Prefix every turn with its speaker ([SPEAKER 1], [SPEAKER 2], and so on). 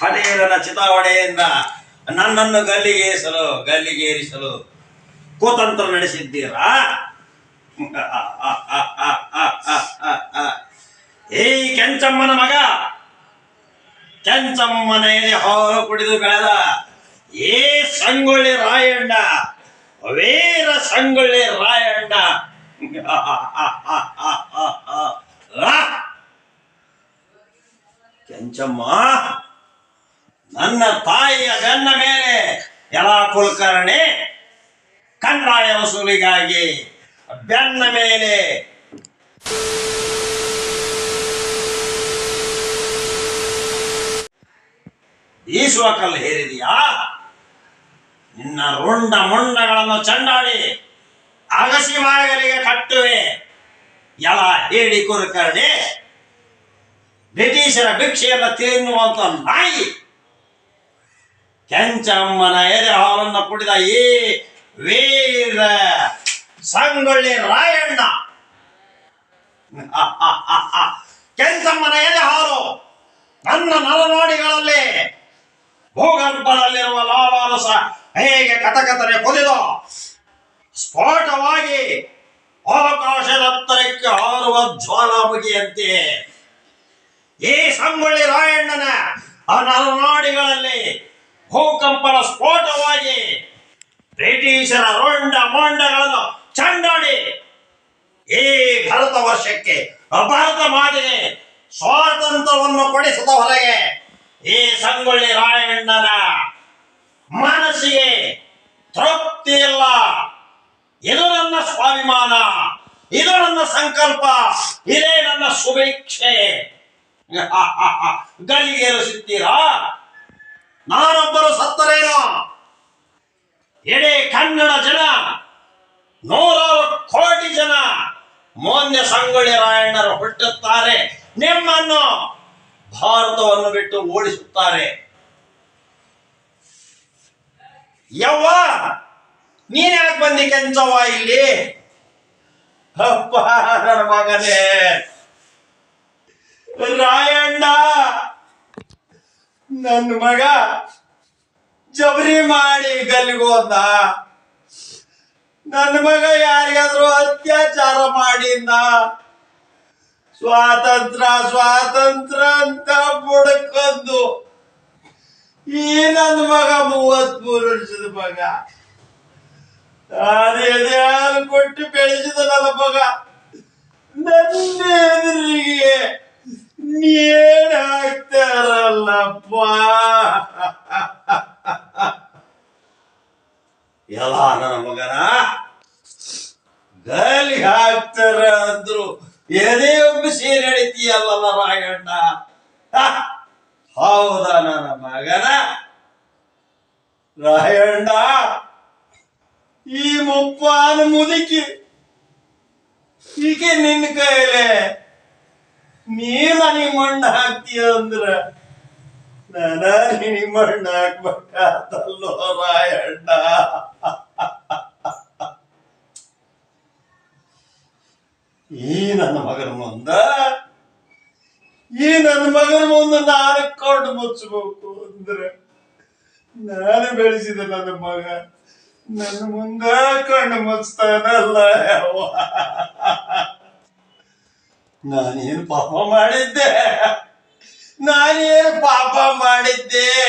[SPEAKER 1] ಪಟೇಲನ ಚಿತಾವಣೆಯಿಂದ ನನ್ನನ್ನು ಗಲ್ಲಿಗೇರಿಸಲು ಗಲ್ಲಿಗೇರಿಸಲು ಕುತಂತ್ರ ನಡೆಸಿದ್ದೀರಾ ಏ ಕೆಂಚಮ್ಮನ ಮಗ ಕೆಂಚಮ್ಮನೆಯಲ್ಲಿ ಹಾಲು ಕುಡಿದು ಬೆಳೆದ ಏ ಸಂಗೊಳ್ಳಿ ರಾಯಣ್ಣ, ವೀರ ಸಂಗೊಳ್ಳಿ ರಾಯಣ್ಣ! ಕೆಂಚಮ್ಮ ನನ್ನ ತಾಯಿಯ ಬೆನ್ನ ಮೇಲೆ ಎಲ ಕುಲಕರ್ಣಿ ಕಂದಾಯ ವಸೂಲಿಗಾಗಿ ಬೆನ್ನ ಮೇಲೆ. ಈಸುವ ಕಲ್ಲು ಹೇರಿದೆಯಾ? ನಿನ್ನ ರುಂಡ ಮುಂಡಗಳನ್ನು ಚಂಡಾಡಿ ಅಗಸಿ ಮಾರ್ಗರಿಗೆ ಕಟ್ಟುವೆ. ಎಲ ಹೇಳಿ ಕುಲಕರ್ಣಿ ಬ್ರಿಟಿಷರ ಭಿಕ್ಷೆಯನ್ನು ತಿನ್ನುವಂತ ನಾಯಿ ಕೆಂಚಮ್ಮನ ಎದೆ ಹಾಲನ್ನು ಕುಡಿದ ಈ ವೀರ ಸಂಗೊಳ್ಳಿ ರಾಯಣ್ಣ. ಕೆಂಚಮ್ಮನ ಎದೆ ಹಾಲು ನನ್ನ ನರನಾಡಿಗಳಲ್ಲಿ, ಭೂಗರ್ಭದಲ್ಲಿರುವ ಲಾಲಾರಸ ಹೇಗೆ ಕಥಕಥನೆ ಕುದಿದು ಸ್ಫೋಟವಾಗಿ ಆಕಾಶದತ್ತರಕ್ಕೆ ಹಾರುವ ಜ್ವಾಲಾಮುಖಿಯಂತೆ ಈ ಸಂಗೊಳ್ಳಿ ರಾಯಣ್ಣನ ಆ ನರನಾಡಿಗಳಲ್ಲಿ ಭೂಕಂಪನ ಸ್ಫೋಟವಾಗಿ ಬ್ರಿಟಿಷರ ರೋಂಡ ಮೊಂಡಗಳನ್ನು ಚಂಡಾಡಿ ಈ ಭಾರತ ವರ್ಷಕ್ಕೆ ಅಭಾರತ ಮಾತಿಗೆ ಸ್ವಾತಂತ್ರ್ಯವನ್ನು ಕೊಡಿಸಿದ ಹೊರಗೆ ಈ ಸಂಗೊಳ್ಳಿ ರಾಯಣ್ಣನ ಮನಸ್ಸಿಗೆ ತೃಪ್ತಿ ಇಲ್ಲ. ಇದು ನನ್ನ ಸ್ವಾಭಿಮಾನ, ಇದು ನನ್ನ ಸಂಕಲ್ಪ, ಇದೇ ನನ್ನ ಶುಭೇಚ್ಛೆ ಗಲ್ಲಿಗೇರಿಸುತ್ತೀರಾ ನಾನೊಬ್ಬರು ಸತ್ತರೇನೋ? ಇಡೀ ಕನ್ನಡ ಜನ, ನೂರಾರು ಕೋಟಿ ಜನ ಮೋನ್ಯ ಸಂಗೊಳ್ಳಿ ರಾಯಣ್ಣರು ಹುಟ್ಟುತ್ತಾರೆ. ನಿಮ್ಮನ್ನು ಭಾರತವನ್ನು ಬಿಟ್ಟು ಓಡಿಸುತ್ತಾರೆ. ಯವ್ವ, ನೀನ್ ಯಾಕೆ ಬಂದಿ ಕೆಂಚವ್ವ ಇಲ್ಲಿ? ಅಪ್ಪ, ನನ್ನ ಮಗನೇ. ನನ್ನ ಮಗ ಜಬರಿ ಮಾಡಿ ಗಲ್ಲಿಗೋದ ನನ್ನ ಮಗ ಯಾರಿಗಾದ್ರೂ ಅತ್ಯಾಚಾರ ಮಾಡಿದ್ದ ಸ್ವಾತಂತ್ರ್ಯ ಸ್ವಾತಂತ್ರ್ಯ ಅಂತ ಬುಡಕೊಂದು ಈ ನನ್ನ ಮಗ ಮೂವತ್ಮೂರು ವರ್ಷದ ಮಗ. ಕೊಟ್ಟು ಬೆಳೆಸಿದ ನನ್ನ ಮಗ. ನನ್ನ ಎದುರಿಗೆ ನೇಣ ಹಾಕ್ತಾರಲ್ಲಪ್ಪ ಎಲ್ಲ ನನ್ನ ಮಗನ? ಗಲಿ ಹಾಕ್ತಾರ ಅಂದ್ರು. ಎದೆ ಒಬ್ಬಿಸಿ ನಡೀತೀಯಲ್ಲ ರಾಯಣ್ಣ? ಹೌದಾ ನನ್ನ ಮಗನ? ರಾಯಣ್ಣ, ಈ ಮುಪ್ಪಾನ ಮುದುಕಿ, ಹೀಗೆ ನಿನ್ನ ಕೈಲೆ ನೀ ಮಣ್ಣ ಹಾಕ್ತೀಯ ಅಂದ್ರ ನಾನ ನಿನಗೆ ಮಣ್ಣು ಹಾಕ್ಬೇಕಾದಲ್ಲೋ ರಾಯಣ್ಣ ಈ ನನ್ನ ಮಗನ ಮುಂದ, ಈ ನನ್ನ ಮಗನ ಮುಂದ ನಾನು ಕೊಂಡು ಮುಚ್ಚಬೇಕು ಅಂದ್ರೆ, ನಾನು ಬೆಳೆಸಿದ ನನ್ನ ಮಗ ನನ್ನ ಮುಂದ ಕಣ್ಣು ಮುಚ್ತಾನಲ್ಲ ಯವ್ವ. ನಾನೇನು ಪಾಪ ಮಾಡಿದ್ದೆ? ನಾನೇನು ಪಾಪ ಮಾಡಿದ್ದೆ?